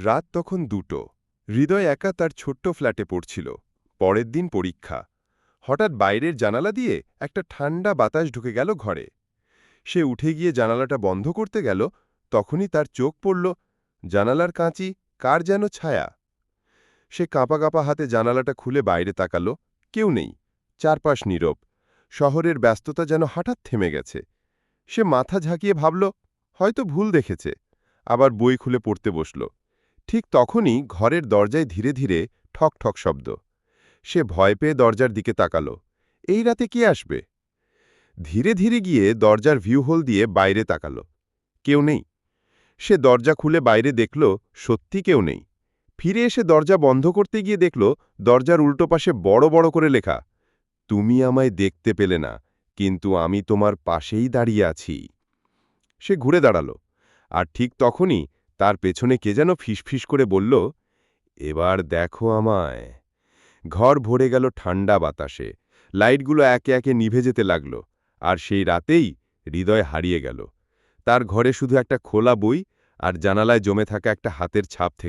রাত তখন দুটো। হৃদয় একা তার ছোট্ট ফ্ল্যাটে পড়ছিল। পরের দিন পরীক্ষা। হঠাৎ বাইরের জানালা দিয়ে একটা ঠান্ডা বাতাস ঢুকে গেল ঘরে। সে উঠে গিয়ে জানালাটা বন্ধ করতে গেল, তখনই তার চোখ পড়ল, জানালার কাঁচি কার যেন ছায়া? সে কাঁপা কাঁপা হাতে জানালাটা খুলে বাইরে তাকালো, কেউ নেই, চারপাশ নীরব, শহরের ব্যস্ততা যেন হঠাৎ থেমে গেছে। সে মাথা ঝাঁকিয়ে ভাবল, হয়তো ভুল দেখেছে, আবার বই খুলে পড়তে বসল। ঠিক তখনই ঘরের দরজায় ধীরে ধীরে ঠক ঠক শব্দ। সে ভয় পেয়ে দরজার দিকে তাকাল। এই রাতে কে আসবে? ধীরে ধীরে গিয়ে দরজার ভিউ হোল দিয়ে বাইরে তাকাল। কেউ নেই। সে দরজা খুলে বাইরে দেখল, সত্যি কেউ নেই। ফিরে এসে দরজা বন্ধ করতে গিয়ে দেখল, দরজার উল্টো পাশে বড় বড় করে লেখা, তুমি আমায় দেখতে পেলে না, কিন্তু আমি তোমার পাশেই দাঁড়িয়ে আছি। সে ঘুরে দাঁড়াল। আর ঠিক তখনই তার পেছনে কে যেন ফিসফিস করে বলল, এবার দেখো আমায়। ঘর ভরে গেল ঠান্ডা বাতাসে। লাইটগুলো একে একে নিভে যেতে লাগল, আর সেই রাতেই হৃদয় হারিয়ে গেল। তার ঘরে শুধু একটা খোলা বই আর জানালায় জমে থাকা একটা হাতের ছাপ থেকে